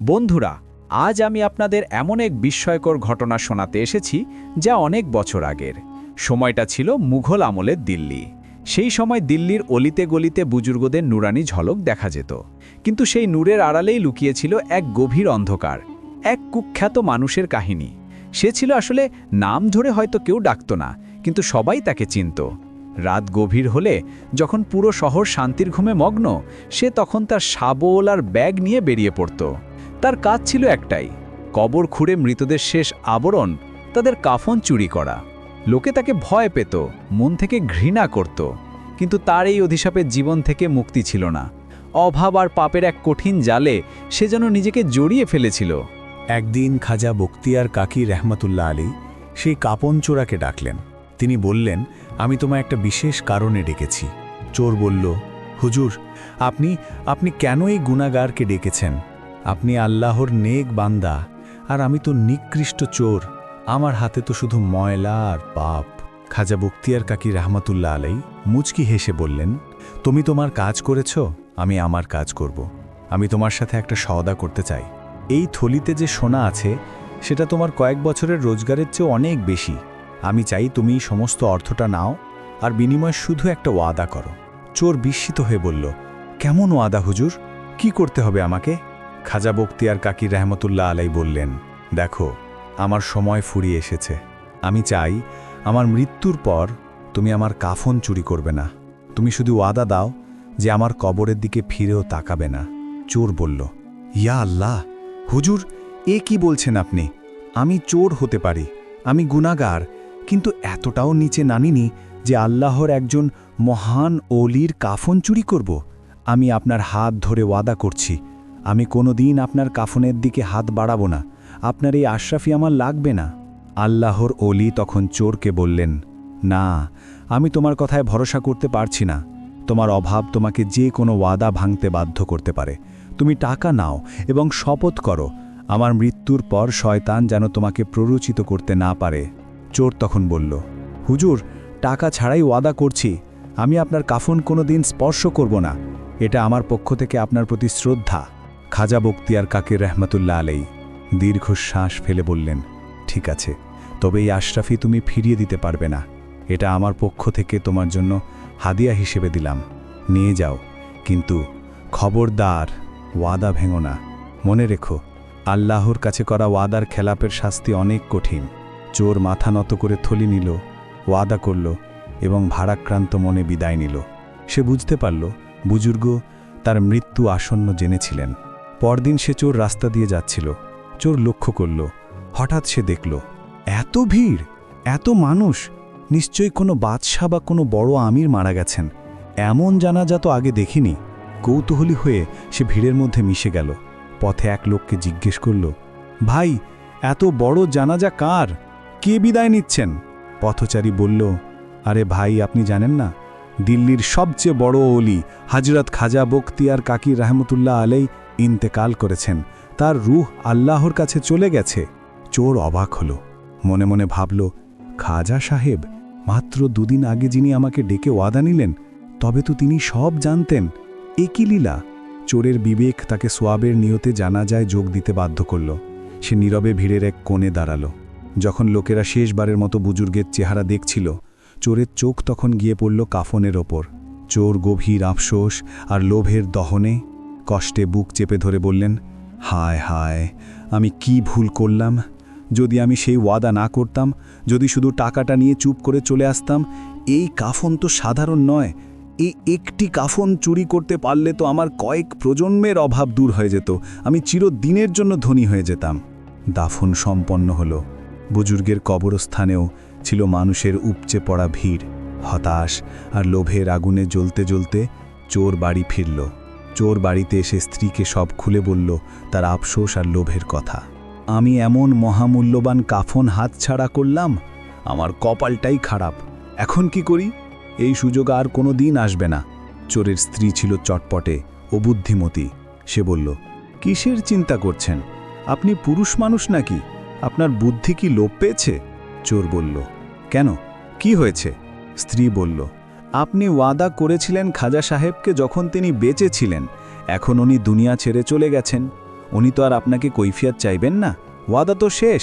বন্ধুরা, আজ আমি আপনাদের এমন এক বিস্ময়কর ঘটনা শোনাতে এসেছি যা অনেক বছর আগের। সময়টা ছিল মুঘল আমলের দিল্লি। সেই সময় দিল্লির অলিতে গলিতে বুজুর্গদের নুরানি ঝলক দেখা যেত। কিন্তু সেই নূরের আড়ালেই লুকিয়েছিল এক গভীর অন্ধকার, এক কুখ্যাত মানুষের কাহিনী। সে ছিল আসলে নাম ধরে হয়তো কেউ ডাকত না, কিন্তু সবাই তাকে চিনত। রাত গভীর হলে যখন পুরো শহর শান্তির ঘুমে মগ্ন, সে তখন তার শাবল আর ব্যাগ নিয়ে বেরিয়ে পড়ত। তার কাজ ছিল একটাই, কবর খুঁড়ে মৃতদের শেষ আবরণ তাদের কাফন চুরি করা। লোকে তাকে ভয় পেত, মন থেকে ঘৃণা করত, কিন্তু তার এই অধিশাপের জীবন থেকে মুক্তি ছিল না। অভাব আর পাপের এক কঠিন জালে সে যেন নিজেকে জড়িয়ে ফেলেছিল। একদিন খাজা বক্তিয়ার কাকি রহমতুল্লাহ আলী সেই কাপন চোরাকে ডাকলেন। তিনি বললেন, আমি তোমায় একটা বিশেষ কারণে ডেকেছি। চোর বলল, হুজুর, আপনি আপনি কেন এই গুণাগারকে ডেকেছেন? আপনি আল্লাহর নেক বান্দা, আর আমি তো নিকৃষ্ট চোর। আমার হাতে তো শুধু ময়লা আর পাপ। খাজা বক্তিয়ার কাকি রহমতুল্লাহ আলাই মুচকি হেসে বললেন, তুমি তোমার কাজ করেছ, আমি আমার কাজ করব। আমি তোমার সাথে একটা সওদা করতে চাই। এই থলিতে যে সোনা আছে, সেটা তোমার কয়েক বছরের রোজগারের চেয়ে অনেক বেশি। আমি চাই তুমি সমস্ত অর্থটা নাও, আর বিনিময়ে শুধু একটা ওয়াদা করো। চোর বিস্মিত হয়ে বলল, কেমন ওয়াদা হুজুর? কি করতে হবে আমাকে? খাজা বক্তিয়ার কাকি রহমতুল্লাহ আলাই বললেন, দেখো, আমার সময় ফুরিয়ে এসেছে। আমি চাই, আমার মৃত্যুর পর তুমি আমার কাফন চুরি করবে না। তুমি শুধু ওয়াদা দাও যে আমার কবরের দিকে ফিরেও তাকাবে না। চোর বলল, ইয়া আল্লাহ, হুজুর, এ কি বলছেন আপনি? আমি চোর হতে পারি, আমি গুনাগার, কিন্তু এতটাও নিচে নামিনি যে আল্লাহর একজন মহান ওলির কাফন চুরি করব। আমি আপনার হাত ধরে ওয়াদা করছি আমি কোনো দিন আপনার কাফনের দিকে হাত বাড়াবো না। আপনার এই আশরাফি আমার লাগবে না। আল্লাহর অলি তখন চোরকে বললেন, না, আমি তোমার কথায় ভরসা করতে পারছি না। তোমার অভাব তোমাকে যে কোনো ওয়াদা ভাঙতে বাধ্য করতে পারে। তুমি টাকা নাও এবং শপথ করো। আমার মৃত্যুর পর শয়তান যেন তোমাকে প্ররোচিত করতে না পারে। চোর তখন বলল, হুজুর, টাকা ছাড়াই ওয়াদা করছি। আমি আপনার কাফন কোনো দিন স্পর্শ করব না। এটা আমার পক্ষ থেকে আপনার প্রতি শ্রদ্ধা। খাজা বক্তিয়ার কাকের রহমতুল্লাহ আলাই দীর্ঘশ্বাস ফেলে বললেন, ঠিক আছে, তবে এই আশরাফি তুমি ফিরিয়ে দিতে পারবে না। এটা আমার পক্ষ থেকে তোমার জন্য হাদিয়া হিসেবে দিলাম। নিয়ে যাও। কিন্তু খবরদার, ওয়াদা ভেঙো না। মনে রেখো, আল্লাহর কাছে করা ওয়াদার খেলাপের শাস্তি অনেক কঠিন। চোর মাথা নত করে থলি নিল, ওয়াদা করল এবং ভারাক্রান্ত মনে বিদায় নিল। সে বুঝতে পারল, বুজুর্গ তার মৃত্যু আসন্ন জেনেছিলেন। পরদিন সে চোর রাস্তা দিয়ে যাচ্ছিল। চোর লক্ষ্য করল। হঠাৎ সে দেখল, এত ভিড়, এত মানুষ, নিশ্চয়ই কোনো বাদশাহ বা কোনো বড় আমির মারা গেছেন। এমন জানাজা তো আগে দেখিনি। কৌতূহলী হয়ে সে ভিড়ের মধ্যে মিশে গেল। পথে এক লোককে জিজ্ঞেস করল, ভাই, এত বড় জানাজা কার? কে বিদায় নিচ্ছেন? পথচারী বলল, আরে ভাই, আপনি জানেন না? দিল্লির সবচেয়ে বড় অলি, হাজরত খাজা বক্তিয়ার কাকির রহমতুল্লাহ আলাই ইন্তেকাল করেছেন। তার রুহ আল্লাহর কাছে চলে গেছে। চোর অবাক হল। মনে মনে ভাবল, খাজা সাহেব, মাত্র দুদিন আগে যিনি আমাকে ডেকে ওয়াদা নিলেন, তবে তো তিনি সব জানতেন। একই লীলা? চোরের বিবেক তাকে সোয়াবের নিয়তে জানা যায় যোগ দিতে বাধ্য করল। সে নীরবে ভিড়ের এক কোণে দাঁড়াল। যখন লোকেরা শেষবারের মতো বুজুর্গের চেহারা দেখছিল, চোরের চোখ তখন গিয়ে পড়ল কাফনের ওপর। চোর গভীর আফসোস আর লোভের দহনে কষ্টে বুক চেপে ধরে বললেন, হায় হায়, আমি কি ভুল করলাম? যদি আমি সেই ওয়াদা না করতাম, যদি শুধু টাকাটা নিয়ে চুপ করে চলে আসতাম, এই কাফন তো সাধারণ নয়। এই একটি কাফন চুরি করতে পারলে তো আমার কয়েক প্রজন্মের অভাব দূর হয়ে যেত। আমি চিরদিনের জন্য ধনী হয়ে যেতাম। দাফন সম্পন্ন হলো। বুজুর্গের কবরস্থানেও ছিল মানুষের উপচে পড়া ভিড়, হতাশ আর লোভের আগুনে জ্বলতে জ্বলতে চোর বাড়ি ফিরল। চোর বাড়িতে এসে স্ত্রীকে সব খুলে বলল, তার আফসোস আর লোভের কথা। আমি এমন মহামূল্যবান কাফন হাতছাড়া করলাম, আমার কপালটাই খারাপ। এখন কি করি? এই সুযোগ আর কোনো দিন আসবে না। চোরের স্ত্রী ছিল চটপটে ও বুদ্ধিমতী। সে বলল, কিসের চিন্তা করছেন? আপনি পুরুষ মানুষ নাকি? আপনার বুদ্ধি কি লোপ পেয়েছে? চোর বলল, কেন? কি হয়েছে? স্ত্রী বলল আপনি ওয়াদা করেছিলেন খাজা সাহেবকে যখন তিনি বেঁচে ছিলেন এখন উনি দুনিয়া ছেড়ে চলে গেছেন। উনি তো আর আপনাকে কৈফিয়াত চাইবেন না। ওয়াদা তো শেষ।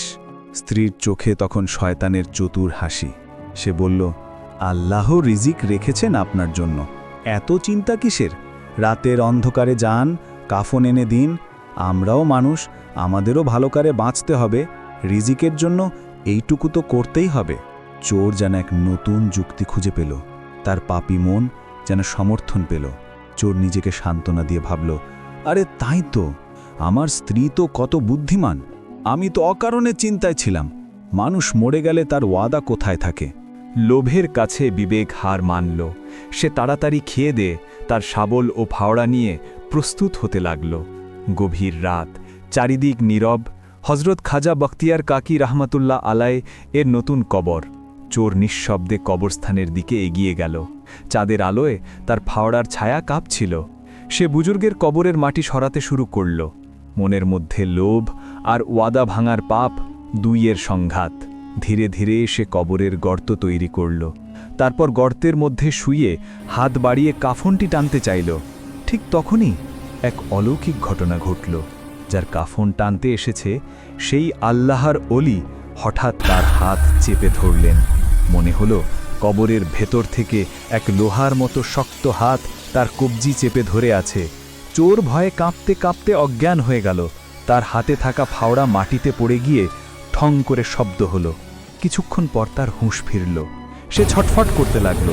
স্ত্রীর চোখে তখন শয়তানের চতুর হাসি। সে বলল আল্লাহ রিজিক রেখেছেন আপনার জন্য। এত চিন্তা কিসের? রাতের অন্ধকারে যান, কাফন এনে দিন। আমরাও মানুষ, আমাদেরও ভালো করে বাঁচতে হবে। রিজিকের জন্য এইটুকু তো করতেই হবে। চোর যেন এক নতুন যুক্তি খুঁজে পেল। তার পাপি মন যেন সমর্থন পেল। চোর নিজেকে সান্ত্বনা দিয়ে ভাবল, আরে তাই তো, আমার স্ত্রী তো কত বুদ্ধিমান। আমি তো অকারণে চিন্তায় ছিলাম। মানুষ মরে গেলে তার ওয়াদা কোথায় থাকে? লোভের কাছে বিবেক হার মানল। সে তাড়াতাড়ি খেয়ে দে, তার শাবল ও ফাওড়া নিয়ে প্রস্তুত হতে লাগল। গভীর রাত, চারিদিক নীরব। হজরত খাজা বখতিয়ার কাকি রাহমাতুল্লাহ আলায় এর নতুন কবর। চোর নিঃশব্দে কবরস্থানের দিকে এগিয়ে গেল। চাঁদের আলোয় তার ফাওড়ার ছায়া কাঁপছিল। সে বুজুর্গের কবরের মাটি সরাতে শুরু করল। মনের মধ্যে লোভ আর ওয়াদা ভাঙার পাপ দুইয়ের সংঘাত। ধীরে ধীরে সে কবরের গর্ত তৈরি করল। তারপর গর্তের মধ্যে শুয়ে হাত বাড়িয়ে কাফনটি টানতে চাইল। ঠিক তখনই এক অলৌকিক ঘটনা ঘটল, যার কাফন টানতে এসেছে সেই আল্লাহর অলি হঠাৎ তার হাত চেপে ধরলেন। মনে হলো কবরের ভেতর থেকে এক লোহার মতো শক্ত হাত তার কবজি চেপে ধরে আছে। চোর ভয়ে কাঁপতে কাঁপতে অজ্ঞান হয়ে গেল। তার হাতে থাকা ফাওড়া মাটিতে পড়ে গিয়ে ঠং করে শব্দ হলো। কিছুক্ষণ পর তার হুঁশ ফিরল। সে ছটফট করতে লাগল।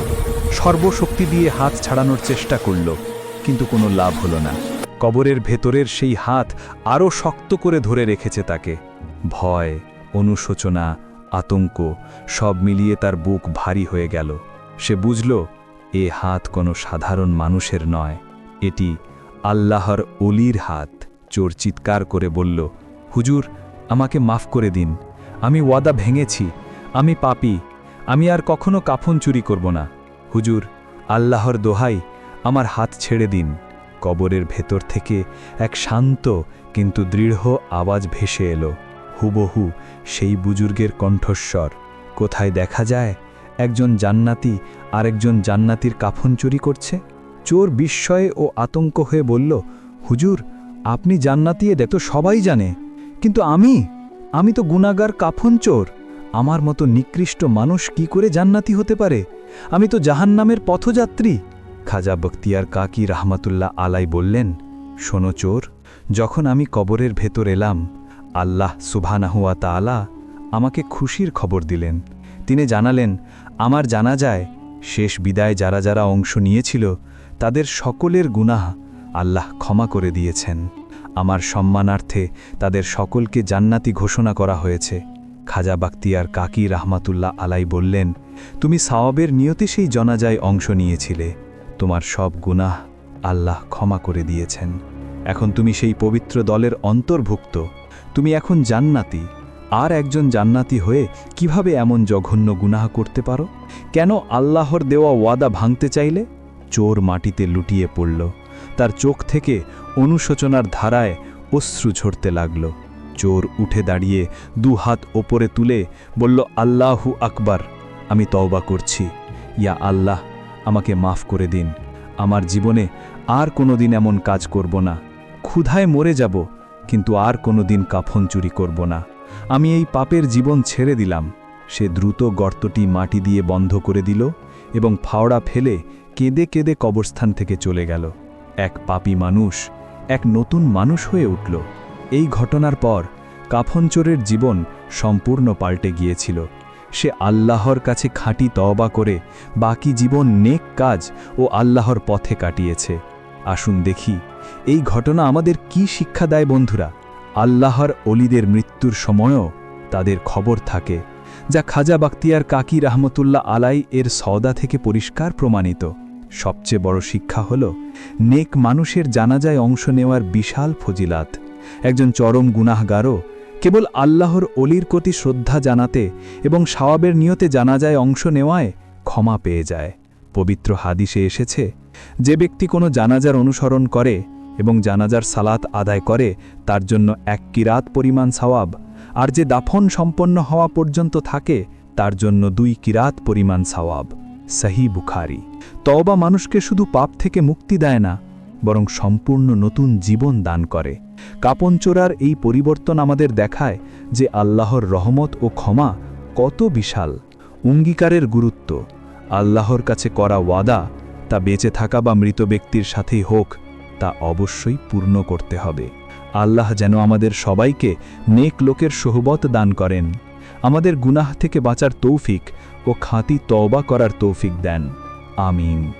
সর্বশক্তি দিয়ে হাত ছাড়ানোর চেষ্টা করল, কিন্তু কোনো লাভ হলো না। কবরের ভেতরের সেই হাত আরও শক্ত করে ধরে রেখেছে তাকে। ভয়, অনুশোচনা আতঙ্ক, সব মিলিয়ে তার বুক ভারী হয়ে গেল। সে বুঝল, এ হাত কোনো সাধারণ মানুষের নয়, এটি আল্লাহর অলির হাত। চোর চিৎকার করে বলল, হুজুর, আমাকে মাফ করে দিন, আমি ওয়াদা ভেঙেছি, আমি পাপি, আমি আর কখনো কাফন চুরি করব না। হুজুর, আল্লাহর দোহাই আমার হাত ছেড়ে দিন। কবরের ভেতর থেকে এক শান্ত কিন্তু দৃঢ় আওয়াজ ভেসে এলো। হুবহু সেই বুজুর্গের কণ্ঠস্বর। কোথায় দেখা যায়, একজন জান্নাতি আরেকজন জান্নাতির কাফন চুরি করছে? চোর বিস্ময়ে ও আতঙ্ক হয়ে বলল, হুজুর, আপনি জান্নাতিয়ে দেখ তো সবাই জানে। কিন্তু আমি? আমি তো গুণাগার কাফন চোর। আমার মতো নিকৃষ্ট মানুষ কি করে জান্নাতি হতে পারে? আমি তো জাহান্নামের পথযাত্রী। খাজা বখতিয়ার কাকি রাহমাতুল্লাহ আলাই বললেন, শোনো চোর, যখন আমি কবরের ভেতর এলাম আল্লাহ সুবহানাহুয়া তাআলা আমাকে খুশির খবর দিলেন। তিনি জানালেন, আমার জানা যায় শেষ বিদায় যারা যারা অংশ নিয়েছিল, তাদের সকলের গুনাহ আল্লাহ ক্ষমা করে দিয়েছেন। আমার সম্মানার্থে তাদের সকলকে জান্নাতি ঘোষণা করা হয়েছে। খাজা বাক্তিয়ার কাকি রাহমাতুল্লাহ আলাই বললেন, তুমি সাওয়াবের নিয়তে সেই জনাজায় অংশ নিয়েছিলে। তোমার সব গুনাহ আল্লাহ ক্ষমা করে দিয়েছেন। এখন তুমি সেই পবিত্র দলের অন্তর্ভুক্ত। তুমি এখন জান্নাতি। আর একজন জান্নাতি হয়ে কীভাবে এমন জঘন্য গুনাহ করতে পারো? কেন আল্লাহর দেওয়া ওয়াদা ভাঙতে চাইলে? চোর মাটিতে লুটিয়ে পড়ল। তার চোখ থেকে অনুশোচনার ধারায় অশ্রু ঝরতে লাগল। চোর উঠে দাঁড়িয়ে দু হাত ওপরে তুলে বলল, আল্লাহু আকবার, আমি তওবা করছি। ইয়া আল্লাহ, আমাকে মাফ করে দিন। আমার জীবনে আর কোনো দিন এমন কাজ করব না। ক্ষুধায় মরে যাব। কিন্তু আর কোনো দিন কাফন চুরি করব না। আমি এই পাপের জীবন ছেড়ে দিলাম। সে দ্রুত গর্তটি মাটি দিয়ে বন্ধ করে দিল এবং ফাওড়া ফেলে কেঁদে কেঁদে কবরস্থান থেকে চলে গেল। এক পাপী মানুষ, এক নতুন মানুষ হয়ে উঠল। এই ঘটনার পর কাফনচোরের জীবন সম্পূর্ণ পাল্টে গিয়েছিল। সে আল্লাহর কাছে খাঁটি তওবা করে বাকি জীবন নেক কাজ ও আল্লাহর পথে কাটিয়েছে। আসুন দেখি, এই ঘটনা আমাদের কি শিক্ষা দেয় বন্ধুরা? আল্লাহর অলিদের মৃত্যুর সময়ও তাদের খবর থাকে, যা খাজা বাক্তিয়ার কাকি রাহমতুল্লাহ আলাই এর সওদা থেকে পরিষ্কার প্রমাণিত। সবচেয়ে বড় শিক্ষা হল, নেক মানুষের জানাজায় অংশ নেওয়ার বিশাল ফজিলাত। একজন চরম গুনাহগারও কেবল আল্লাহর অলির প্রতি শ্রদ্ধা জানাতে এবং সাওয়াবের নিয়তে জানাজায় অংশ নেওয়ায় ক্ষমা পেয়ে যায়। পবিত্র হাদিসে এসেছে যে ব্যক্তি কোনো জানাজার অনুসরণ করে এবং জানাজার সালাত আদায় করে, তার জন্য এক কিরাত পরিমাণ সওয়াব। আর যে দাফন সম্পন্ন হওয়া পর্যন্ত থাকে, তার জন্য দুই কিরাত পরিমাণ সওয়াব। সহি বুখারি। তওবা মানুষকে শুধু পাপ থেকে মুক্তি দেয় না, বরং সম্পূর্ণ নতুন জীবন দান করে। কাপনচোরার এই পরিবর্তন আমাদের দেখায় যে আল্লাহর রহমত ও ক্ষমা কত বিশাল। অঙ্গীকারের গুরুত্ব, আল্লাহর কাছে করা ওয়াদা তা বেঁচে থাকা বা মৃত ব্যক্তির সাথেই হোক, তা অবশ্যই পূর্ণ করতে হবে। আল্লাহ যেন আমাদের সবাইকে নেক লোকের সোহবত দান করেন। আমাদের গুনাহ থেকে বাঁচার তৌফিক ও খাঁতি তওবা করার তৌফিক দেন। আমিন।